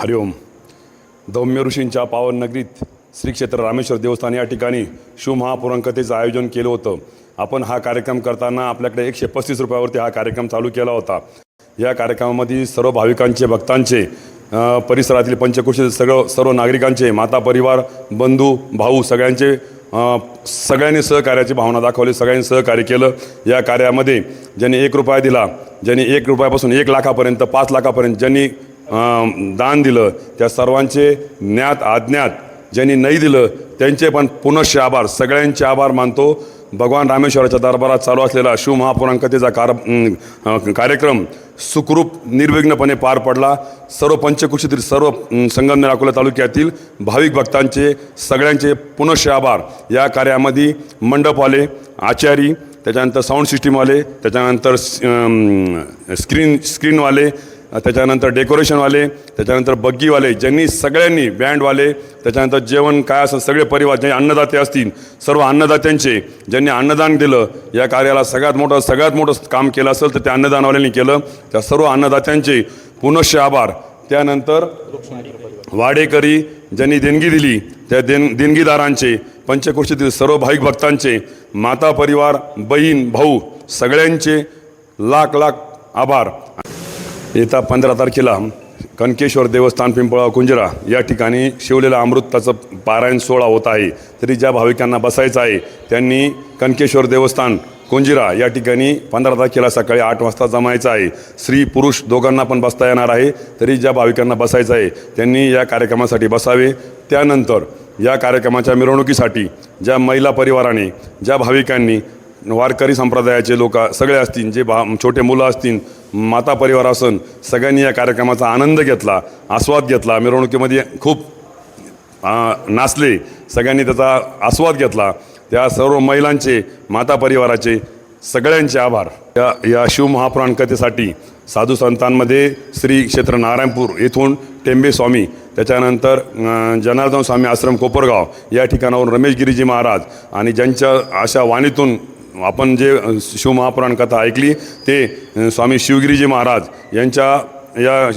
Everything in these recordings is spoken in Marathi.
हरिओम दौम्य ऋषींच्या पावन नगरीत श्री क्षेत्र रामेश्वर देवस्थान या ठिकाणी शिवमहापुरांकथेचं आयोजन केलं होतं. आपण हा कार्यक्रम करताना आपल्याकडे एकशे पस्तीस रुपयावरती हा कार्यक्रम चालू केला होता. या कार्यक्रमामध्ये सर्व भाविकांचे भक्तांचे परिसरातील पंचकृषी सगळं सर्व नागरिकांचे माता परिवार बंधू भाऊ सगळ्यांचे सगळ्यांनी सहकार्याची भावना दाखवली सगळ्यांनी सहकार्य केलं. या कार्यामध्ये ज्यांनी एक रुपया दिला ज्यांनी एक रुपयापासून एक लाखापर्यंत पाच लाखापर्यंत ज्यांनी दान दिलं त्या सर्वांचे ज्ञात अज्ञात ज्यांनी नाही दिलं त्यांचे पण पुनश्च आभार. सगळ्यांचे आभार मानतो. भगवान रामेश्वराच्या दरबारात चालू असलेला शिवमहापुराण कथेचा कार कार्यक्रम सुखरूप निर्विघ्नपणे पार पडला. सर्व पंचकृषीतील सर्व संगमनेर अकोला तालुक्यातील भाविक भक्तांचे सगळ्यांचे पुनश्च आभार. या कार्यामध्ये मंडपवाले आचारी त्याच्यानंतर साऊंड सिस्टीमवाले त्याच्यानंतर स्क्रीन स्क्रीनवाले त्याच्यानंतर डेकोरेशनवाले त्याच्यानंतर बग्गीवाले ज्यांनी सगळ्यांनी बँडवाले त्याच्यानंतर जेवण काय असं सगळे परिवार जे अन्नदाते असतील सर्व अन्नदात्यांचे ज्यांनी अन्नदान दिलं या कार्याला सगळ्यात मोठं सगळ्यात मोठं काम केलं असेल तर त्या अन्नदानवाल्यांनी केलं. त्या सर्व अन्नदात्यांचे पुनश्च आभार. त्यानंतर वाडेकरी ज्यांनी देणगी दिली त्या देण देणगीदारांचे पंचकृषीतील सर्व भाविक भक्तांचे माता परिवार बहीण भाऊ सगळ्यांचे लाख लाख आभार. येत्या पंधरा तारखेला कनकेश्वर देवस्थान पिंपळा कुंजरा या ठिकाणी शिवलेला अमृताचं पारायण सोहळा होत आहे. तरी ज्या भाविकांना बसायचं आहे त्यांनी कनकेश्वर देवस्थान कुंजिरा या ठिकाणी पंधरा तारखेला सकाळी आठ वाजता जमायचं आहे. स्त्री पुरुष दोघांना पण बसता येणार आहे. तरी ज्या भाविकांना बसायचं आहे त्यांनी या कार्यक्रमासाठी बसावे. त्यानंतर या कार्यक्रमाच्या मिरवणुकीसाठी ज्या महिला परिवाराने ज्या भाविकांनी वारकरी संप्रदायाचे लोक सगळे असतील जे बा छोटे मुलं असतील माता परिवार असन सगळ्यांनी या कार्यक्रमाचा आनंद घेतला आस्वाद घेतला. मिरवणुकीमध्ये खूप नाचले. सगळ्यांनी त्याचा आस्वाद घेतला. त्या सर्व महिलांचे माता परिवाराचे सगळ्यांचे आभार. या या शिवमहापुराण कथेसाठी साधू संतांमध्ये श्री क्षेत्र नारायणपूर येथून टेंबे स्वामी त्याच्यानंतर जनार्दन स्वामी आश्रम कोपरगाव या ठिकाणावरून रमेश गिरीजी महाराज आणि ज्यांच्या अशा वाणीतून आपण जे शिवमहापुराण कथा ऐकली ते स्वामी शिवगिरीजी महाराज यांच्या या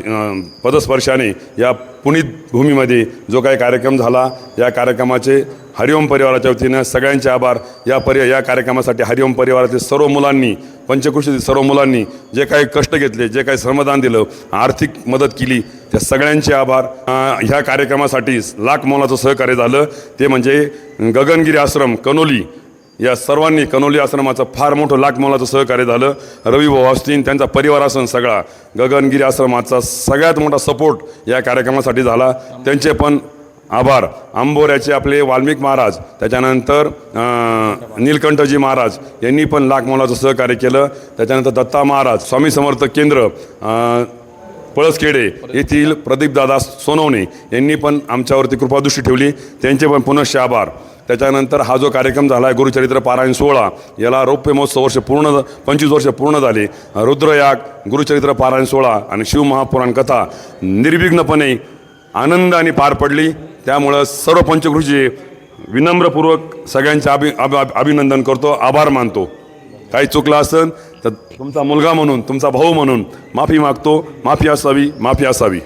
पदस्पर्शाने या पुनित भूमीमध्ये जो काही कार्यक्रम झाला या कार्यक्रमाचे हरिओम परिवाराच्या वतीनं सगळ्यांचे आभार. या परि या कार्यक्रमासाठी हरिओम परिवारातील सर्व मुलांनी पंचकृषीतील सर्व मुलांनी जे काही कष्ट घेतले जे काही श्रमदान दिलं आर्थिक मदत केली त्या सगळ्यांचे आभार. ह्या कार्यक्रमासाठी लाख मोलाचं सहकार्य झालं. ते म्हणजे गगनगिरी आश्रम कनोली या सर्वांनी कनोली आश्रमाचं फार मोठं लाखमोलाचं सहकार्य झालं. रवी भाऊ त्यांचा परिवार असून सगळा गगनगिरी आश्रमाचा सगळ्यात मोठा सपोर्ट या कार्यक्रमासाठी झाला. त्यांचे पण आभार. आंबोऱ्याचे आपले वाल्मिक महाराज त्याच्यानंतर नीलकंठजी महाराज यांनी पण लाखमोलाचं सहकार्य केलं. त्याच्यानंतर दत्ता महाराज स्वामी समर्थ केंद्र पळसखेडे येथील प्रदीपदादा सोनवणे यांनी पण आमच्यावरती कृपादृष्टी ठेवली. त्यांचे पण पुनश्च आभार. त्याच्यानंतर हा जो कार्यक्रम झाला आहे गुरुचरित्र पारायण सोहळा याला रौप्य महोत्सव वर्ष पूर्ण पंचवीस वर्ष पूर्ण झाले. रुद्रयाग गुरुचरित्र पारायण सोहळा आणि शिवमहापुराण कथा निर्विघ्नपणे आनंदाने पार पडली. त्यामुळं सर्व पंचकृषी विनम्रपूर्वक सगळ्यांचे अभि अभि अभिनंदन करतो आभार मानतो. काही चुकलं असेल तर तुमचा मुलगा म्हणून तुमचा भाऊ म्हणून माफी मागतो माफी असावी माफी असावी.